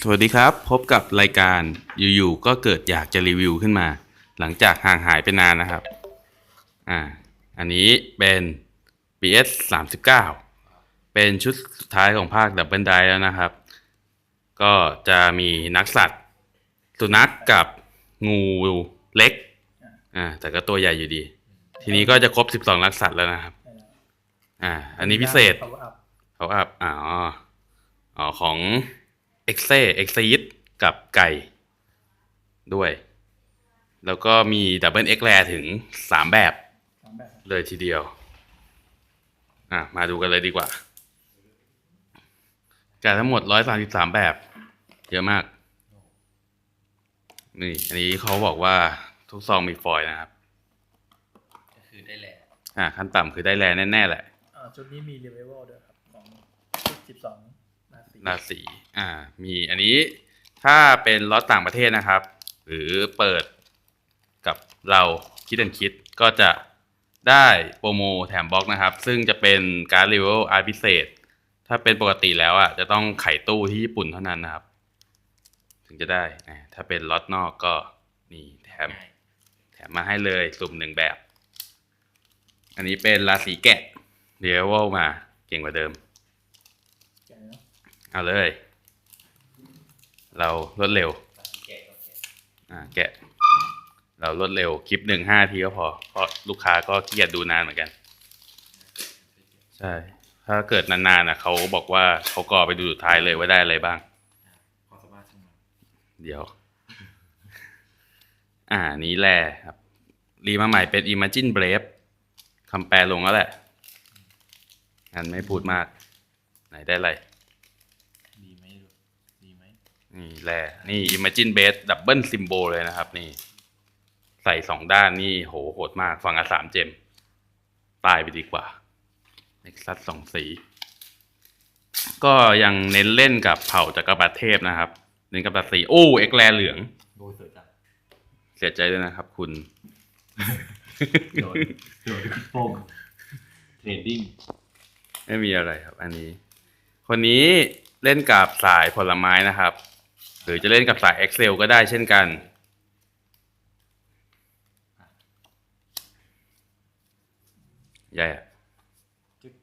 สวัสดีครับ พบกับรายการอยู่ๆก็เกิดอยากจะรีวิวขึ้นมา หลังจากห่างหายไปนานนะครับ อ่า อันนี้เป็น BS 39เป็นชุดสุดท้ายของภาคดับเบิลไดแล้วนะครับ ก็จะมีนักสัตว์ สุนัขกกับงูเล็ก อ่า แต่ก็ตัวใหญ่อยู่ดี ทีนี้ก็จะครบ 12นักสัตว์แล้วนะครับ อ่า อันนี้พิเศษ power up เขาอัพ อ๋อ อ๋อของ เอ็กเซเอ็กซีดกับไก่ด้วย แล้วก็มีดับเบิลเอ็กแรถึงสามแบบสามแบบครับเลยทีเดียว อะ มาดูกันเลยดีกว่าไก่ทั้งหมดร้อยสามสิบสามแบบ เยอะมาก นี่ อันนี้เขาบอกว่าทุกซองมีฟอยล์นะครับ ก็คือได้แหละอะขั้นต่ำคือได้แลแน่ๆแหละ อ่าชุดนี้มี level ด้วยครับ ของชุดสิบสอง ราศีอ่า มีอันนี้ถ้าเป็นล็อตต่างประเทศนะครับ หรือเปิดกับเราคิด a นคิดก็จะได้โปรโมแถมบล็อกนะครับ ซึ่งจะเป็นการ์ดเลเวลอาร์พิเศษ ถ้าเป็นปกติแล้วอะจะต้องไขตู้ที่ญี่ปุ่นเท่านั้นนะครับ ถึงจะได้ถ้าเป็นล็อตนอกก็นี่แถม แถมมาให้เลยสุ่มหนึ่งแบบ อันนี้เป็นราศีแกะเลเวลมาเก่งกว่าเดิมแกะ เอาเลย เรารวดเร็วแกะแกะอ่าแกะ เรารวดเร็วคลิปหนึ่งห้าทีก็พอ เพราะลูกค้าก็ขี้เกียจดูนานเหมือนกัน ใช่ ถ้าเกิดนานๆนะเขาบอกว่าเขาก็ไปดูสุดท้ายเลยว่าได้อะไรบ้าง เดี๋ยว อ่านี้แหละครับรีมาใหม่เป็น Imagine Brave คำแปลลงแล้วแหละงั้นไม่พูดมาก ไหนได้อะไร ไหมนี่แหละนี่ Imagine Base Double Symbol เลยนะครับ นี่ ใส่สองด้านนี่โหโหดมากฝั่งละสามเจม ตายไปดีกว่า Nexus สองสี ก็ยังเน้นเล่นกับเผ่าจักรพรรดิเทพนะครับ เน้นกับราศีโอ้ เอ็กแลเหลืองโบยสวยจังเสียใจด้วยนะครับ คุณ โดนโดนโป่งเทรดดิ้งไม่มีอะไรครับ อันนี้ คนนี้เล่นกับสายผลไม้นะครับ หรือจะเล่นกับสาย Excel ก็ได้เช่นกัน ใหญ่อะจึ๊ก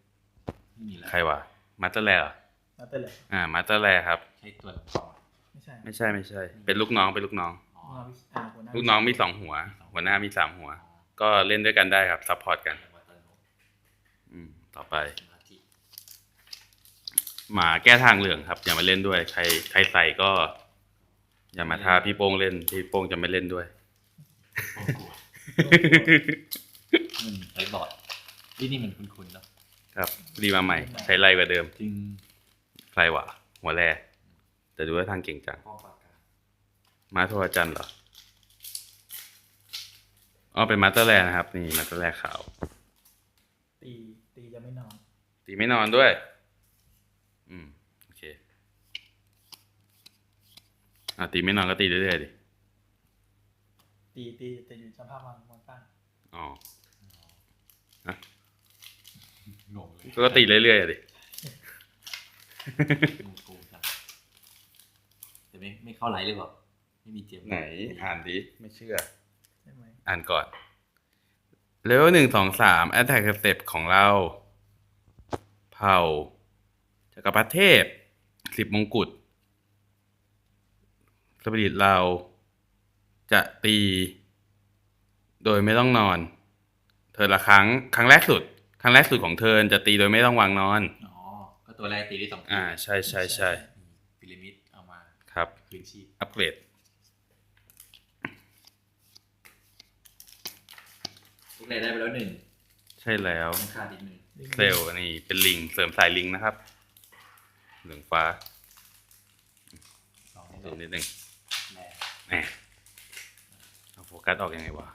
ไม่มีแล้วใครวะมาสเตอร์แลเหรอมาเต้นเลยอ่ามาสเตอร์แลครับ ใช้ตัวละครไม่ใช่ไม่ใช่ไม่ใช่ เป็นลูกน้องเป็นลูกน้อง อ๋อหัววิอ่าหัวหน้าลูกน้องมีสองหัว หัวหน้ามีสามหัว ก็เล่นด้วยกันได้ครับซัพพอร์ตกันวัตโนอืม ต่อไป สมาธิหมาแก้ทางเหลืองครับ อย่ามาเล่นด้วย ใครใครใส่ก็ อย่ามาท้าพี่โป้งเล่น พี่โป้งจะไม่เล่นด้วยโป่งกลัวมันไอ้บอร์ดที่นี่มันคุ้นๆเนาะครับรีมาใหม่ ใช้ไรกว่าเดิมจริงใครวะหัวแรแต่ดูว่าทางเก่งจัง ป้องปากกามาโทรจันทร์เหรอ อ๋อเป็นมาสเตอร์แลนะครับ นี่มาสเตอร์แลขาว ตีตีจะไม่นอน ตีไม่นอนด้วย อืม โอเค อะตีไม่นอนก็ตีเรื่อยๆดิ ตีตีจะอยู่สภาพวางวางตั้งอ๋องงเลยก็ตีเรื่อยๆอะดิงงกูจังแต่ไม่ไม่เข้าไลฟ์เลยเปล่าไม่มีเจมไหน อ่านดิไม่เชื่อใช่ไหมอ่านก่อนเลเวลหนึ่งสองสาม Attack Step ของเรา เผ่าจักรพรรดิเทพสิบมงกุฎ สปิริตเราจะตี โดยไม่ต้องนอน เธอละครั้งครั้งแรกสุด ครั้งแรกสุดของเธอจะตีโดยไม่ต้องวางนอน อ๋อ ก็ตัวแรกตีได้สองทีอ่าใช่ใช่ใช่พีระมิดเอามาครับคืนชีพอัปเกรดทุกรายได้ไปแล้วหนึ่งใช่แล้วต้องค่านิดนึงเซลล์อันนี้เป็นลิงเสริมสายลิงนะครับ เหลืองฟ้าสองนี่สูงแหนิละดหนึ่ง แร่แหมเอาโฟกัสออกยังไงวะ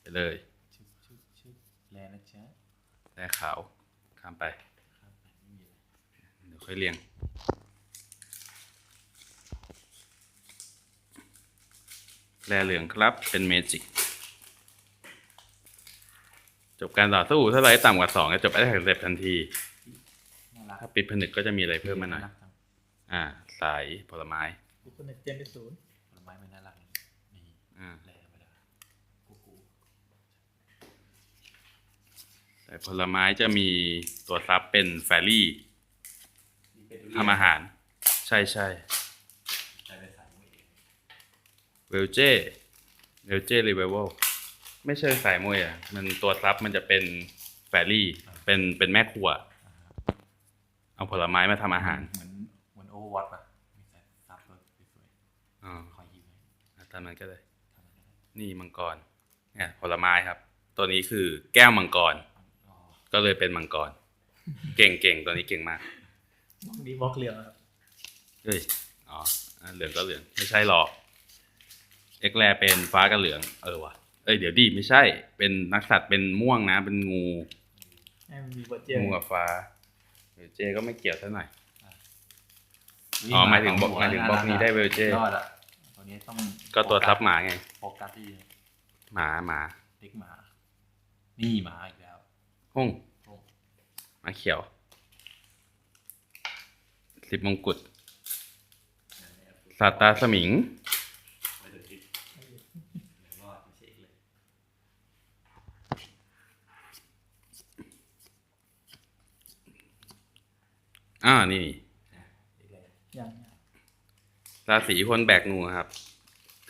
ไปเลยชึบชึบชึบแร่นะจ๊ะแร่ขาว ข้ามไปครับไม่มีอะไรเดี๋ยวค่อยเรียงแร่เหลืองครับเป็นเมจิก จบการต่อสู้ถ้าไรต่ำกว่าสองจะจบแอตแทกเสร็จทันทีน่ารักถ้าปิดผนึกก็จะมีอะไรเพิ่มมาหน่อยรักจังอ่า สายผลไม้ ดิคอนเนตเจนเป็นศูนย์ผลไม้มันน่ารักนี่นี่อ่า แร่ไปแล้วกูกูสายผลไม้จะมีตัวซับเป็นแฟรี่นี่เป็นทำอาหาร ใช่ใช่ใช้เป็นสายมือเองเวลเจเวลเจรีเวลไม่ใช่สายมวยอะ มันตัวซับมันจะเป็นแฟรี่เป็นเป็นแม่ครัว เอาผลไม้มาทำอาหาร เหมือน ตามนั้นก็ได้ทำอะไรก็ได้ นี่มังกรเนี่ยผลไม้ครับ ตัวนี้คือแก้วมังกรอ๋อก็เลยเป็นมังกร เก่งเก่งตัวนี้เก่งมากนี่บล็อกเหลืองครับเฮ้ยอ๋ออะเหลืองก็เหลืองไม่ใช่หรอกเอ็กแลเป็นฟ้ากับเหลือง เออว่ะเอ้ยเดี๋ยวดิไม่ใช่ เป็นนักสัตว์เป็นม่วงนะ เป็นงูให้มันมีบอเจลงูกับฟ้าเวลเจก็ไม่เกี่ยวเท่าไหร่นี่อ๋อหมายถึงบล็อกหัวหมายถึงบล็อกนี้ได้เวลเจยอดอะ ตัวนี้ต้องก็ตัวทับหมาไงโฟกัสที่หมาหมาเด็กหมา นี่หมาอีกแล้วห้องโอ้หมาเขียวสิบมงกุฎสัตตาสมิงไม่ถึงทิศเดี๋ยวรอดไม่ใช่อีกเลยอ่านี่อีกแล้วอย่าง ราศีคนแบกงูครับ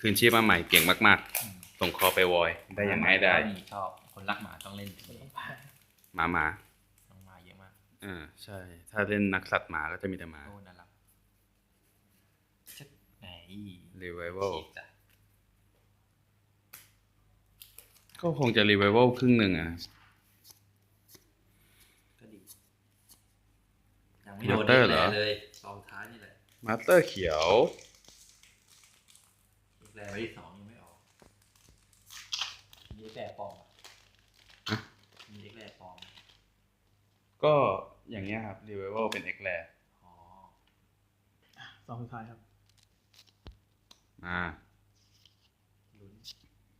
คืนชีพมาใหม่เก่งมากอืมๆส่งคอไปวอย ได้อย่างง่ายได้นี่ชอบคนรักหมาต้องเล่นมันต้องผ่านหมาหมาต้องมาเยอะมากอ่าใช่ ถ้าเล่นนักสัตว์หมาก็จะมีแต่หมาโอ้น่ารักชัดไหน Revival ฉีกจ้ะก็คงจะรีไวเวลครึ่งหนึ่งอะก็ดียังไม่โดน Master เหรอแเลยสองท้ายนี่แหละ มาสเตอร์เขียวอีกแล้วไว้ที่สองยังไม่ออก มีเอ็กแรปลอมอะมีเอ็กแรปลอม ก็อย่างเงี้ยครับ รีไวเวลเป็นเอ็กแลอ๋อสองสุดท้ายครับ มาลุ้น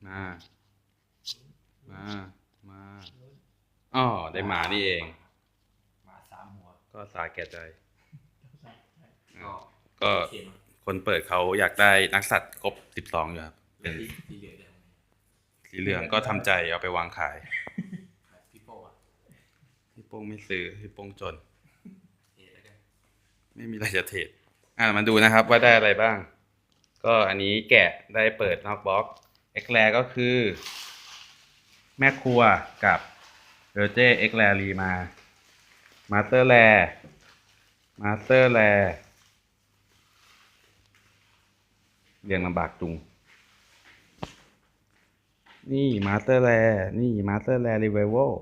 มา มา มาอ๋อได้หมานี่เอง หมาสามหัว ก็สาแก่ใจ ก็ก็เขียนคนเปิดเขาอยากได้นักสัตว์ครบสิบสองอยู่ครับ เป็เป็นนสีเหลืองเดียวสีเหลืองก็ทำใจเอาไปวางขายแบบพี่โป้อะพี่โป้งไม่ซื้อพี่โป้งจน เอ็แล้วกันไม่มีอะไรจะเทรดอ่ามาดูนะครับว่าได้อะไรบ้าง ก็อันนี้แกะได้เปิดนอกบล็อกเอ็กแลก็คือ แม่ครัวกับเรเจเอ็กแลรีมา มาสเตอร์แลมาสเตอร์แล เรียงลำบากจุง นี่มาสเตอร์แลนี่มาสเตอร์แลรีเวล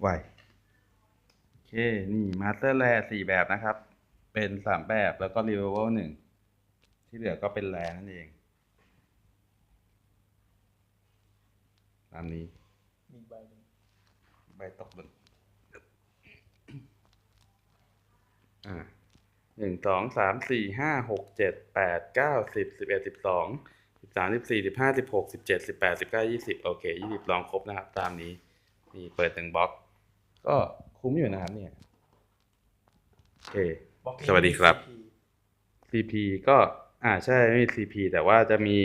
ไหวโอเค นี่มาสเตอร์แ r สี่แบบนะครับ เป็นสามแบบแล้วก็รีเวลหนึ่ง ที่เหลือก็เป็นแ r นั่นเอง ตามนี้ มีอีกใบหนึ่งใบตกหล่นอ่า หนึ่งสองสามสี่ห้าหกเจ็ดแปดเก้าสิบสิบเอ็ดสิบสองสิบสามสิบสี่สิบห้าสิบหกสิบเจ็ดสิบแปดสิบเก้ายี่สิบโอเคยี่สิบลองครบนะครับ ตามนี้นี่เปิดหนึ่งบล็อก ก็คุ้มอยู่นะครับเนี่ยโอเคบล็อกนี้สวัสดีครับมี CP ก็อ่าใช่ไม่มี CP แต่ว่าจะมี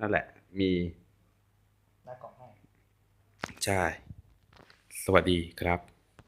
นั่นแหละ มีหน้ากล่องให้ใช่ สวัสดีครับ